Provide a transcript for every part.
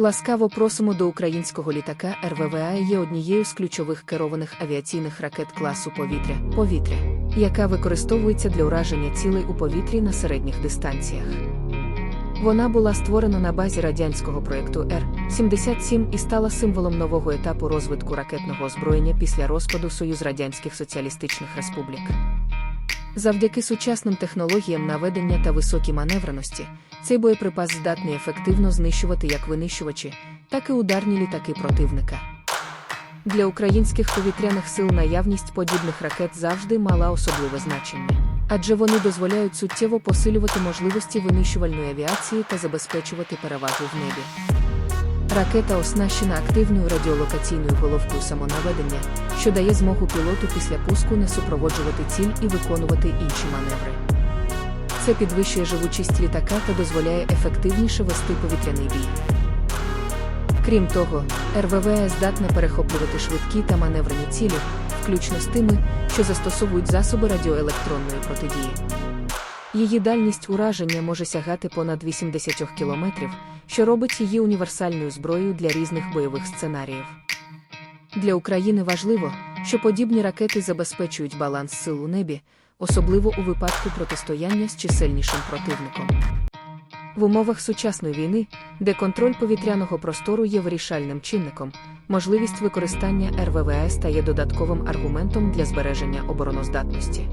Ласкаво просимо до українського літака РВВА є однією з ключових керованих авіаційних ракет класу повітря, повітря, яка використовується для ураження цілей у повітрі на середніх дистанціях. Вона була створена на базі радянського проєкту Р-77 і стала символом нового етапу розвитку ракетного озброєння після розпаду Союз Радянських Соціалістичних Республік. Завдяки сучасним технологіям наведення та високій маневреності, цей боєприпас здатний ефективно знищувати як винищувачі, так і ударні літаки противника. Для українських повітряних сил наявність подібних ракет завжди мала особливе значення, адже вони дозволяють суттєво посилювати можливості винищувальної авіації та забезпечувати перевагу в небі. Ракета оснащена активною радіолокаційною головкою самонаведення, що дає змогу пілоту після пуску не супроводжувати ціль і виконувати інші маневри. Це підвищує живучість літака та дозволяє ефективніше вести повітряний бій. Крім того, РВВС здатна перехоплювати швидкі та маневрені цілі, включно з тими, що застосовують засоби радіоелектронної протидії. Її дальність ураження може сягати понад 80 кілометрів, що робить її універсальною зброєю для різних бойових сценаріїв. Для України важливо, що подібні ракети забезпечують баланс сил у небі, особливо у випадку протистояння з чисельнішим противником. В умовах сучасної війни, де контроль повітряного простору є вирішальним чинником, можливість використання РВВС стає додатковим аргументом для збереження обороноздатності.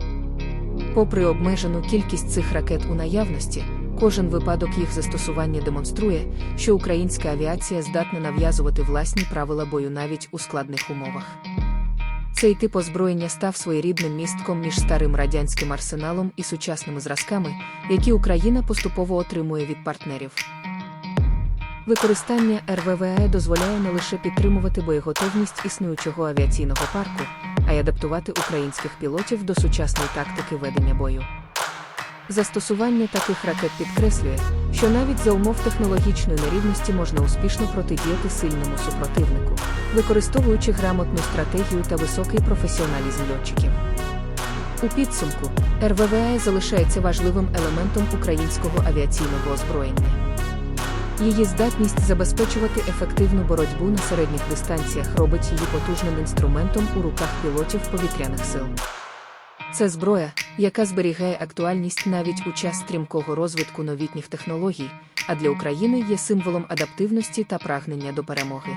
Попри обмежену кількість цих ракет у наявності, кожен випадок їх застосування демонструє, що українська авіація здатна нав'язувати власні правила бою навіть у складних умовах. Цей тип озброєння став своєрідним містком між старим радянським арсеналом і сучасними зразками, які Україна поступово отримує від партнерів. Використання РВВА дозволяє не лише підтримувати боєготовність існуючого авіаційного парку, а й адаптувати українських пілотів до сучасної тактики ведення бою. Застосування таких ракет підкреслює, що навіть за умов технологічної нерівності можна успішно протидіяти сильному супротивнику, використовуючи грамотну стратегію та високий професіоналізм льотчиків. У підсумку, РВВА залишається важливим елементом українського авіаційного озброєння. Її здатність забезпечувати ефективну боротьбу на середніх дистанціях робить її потужним інструментом у руках пілотів повітряних сил. Це зброя, яка зберігає актуальність навіть у час стрімкого розвитку новітніх технологій, а для України є символом адаптивності та прагнення до перемоги.